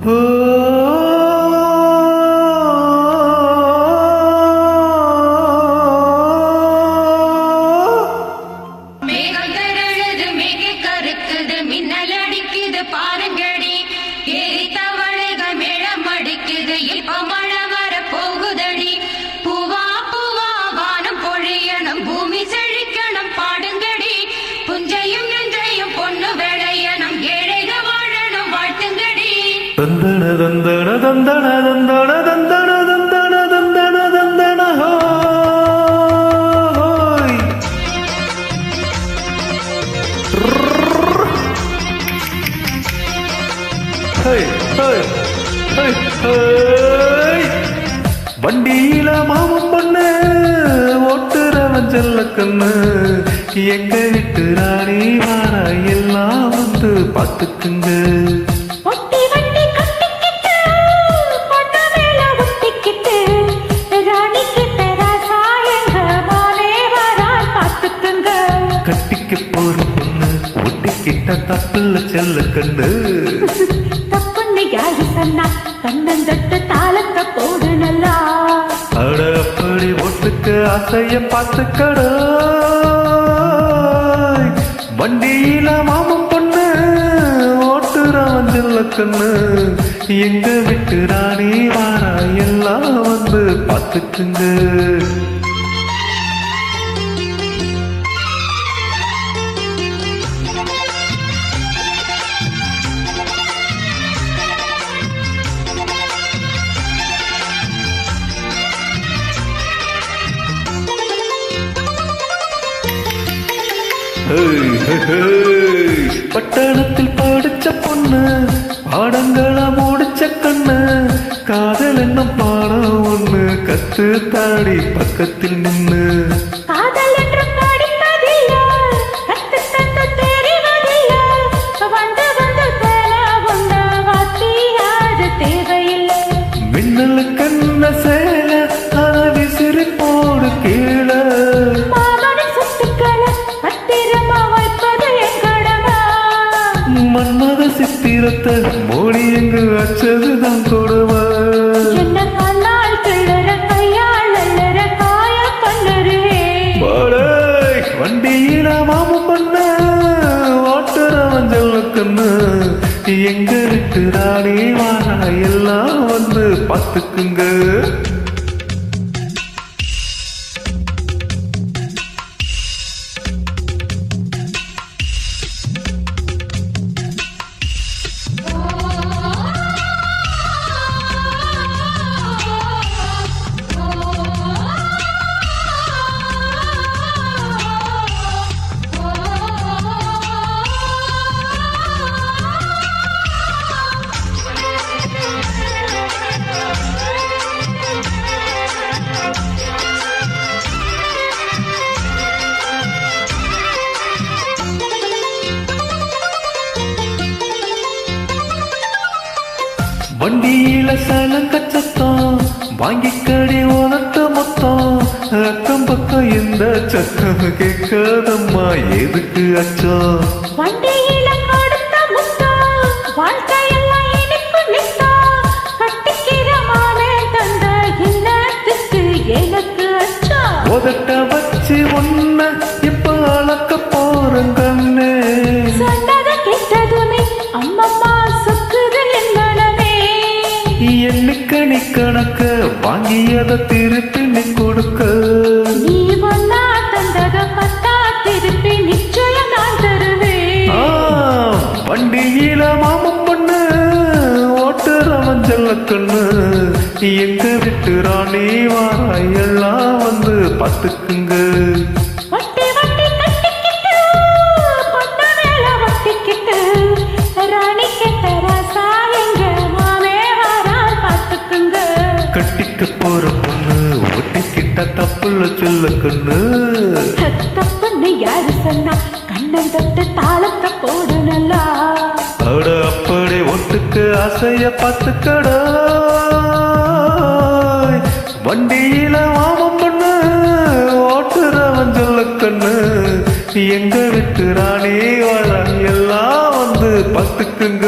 Oh. தந்தன தந்தன தந்தன தந்தன தந்தன தந்தன தந்தன தந்தன ஹோய். ஹேய் ஹேய் ஹேய் ஹேய் வண்டியில மாமம் பண்ணு ஓட்டுறவன் செல்ல கண்ணு. எங்க விட்டு ராணி வாரா எல்லாம் வந்து பார்த்துக்குங்க. ஒட்டிக்கிட்ட தப்புல செல்ல கண்ணு. தப்புன்னு யாரு சொன்னா? கண்ணந்தொட்டு தாளத்தை போடு நல்லா. அட அப்படி ஒட்டுக்கு ஆசைய பார்த்துக்கடா. வண்டியில மாமன் பொண்ணு ஓட்டுறவன் செல்ல கண்ணு. எங்க விட்டு ராணி வாரா எல்லாம் வந்து பார்த்துக்குங்க. பட்டணத்தில் படிச்ச பொண்ணு பாடங்கள முடிச்ச கண்ணு காதல் என்ன பாடம் ஒண்ணு கத்து தாடி பக்கத்தில் நின்று சித்திரத்தை மோடி எங்கு அச்சதுதான் கொடுவா. வண்டியில மாமு பண்ண ஓட்டுறவன் சொல்லுக்குன்னு எங்க இருக்கு ராணி வாழ எல்லாம் வந்து பார்த்துக்குங்க. வண்டியில சலங்க சத்தம் வாங்கிக்கடி உனக்கு மொத்தம். அக்கம் பக்கம் இந்த சத்தம் கேட்காதம்மா எதுக்கு அச்சம்? வண்டியில கணக்க வாங்கியத திருப்பி நீ கொடுக்க. நீ ஒன்னா தந்தத பத்தா திருப்பி நிச்சயம் நான் தருவேன். வண்டியில மாமம் பொண்ணு ஓட்டுறவன் செல்ல கண்ணு. எங்க விட்டு ராணி வாரா எல்லாம் வந்து பார்த்துக்குங்க. போற பொண்ணு ஒட்டிக்கிட்ட தப்புல சொல்ல கண்ணு. தப்புன்னு யாரு சொன்னா? கண்ணன் தொட்டு தாளத்தை போடு நல்லா அட அப்படி ஒட்டுக்கு ஆசைய பார்த்துக்கடா. வண்டியில வாமம் பண்ணு ஓட்டுறவன் சொல்ல கண்ணு. எங்க விட்டு ராணி வாழ எல்லாம் வந்து பார்த்துக்குங்க.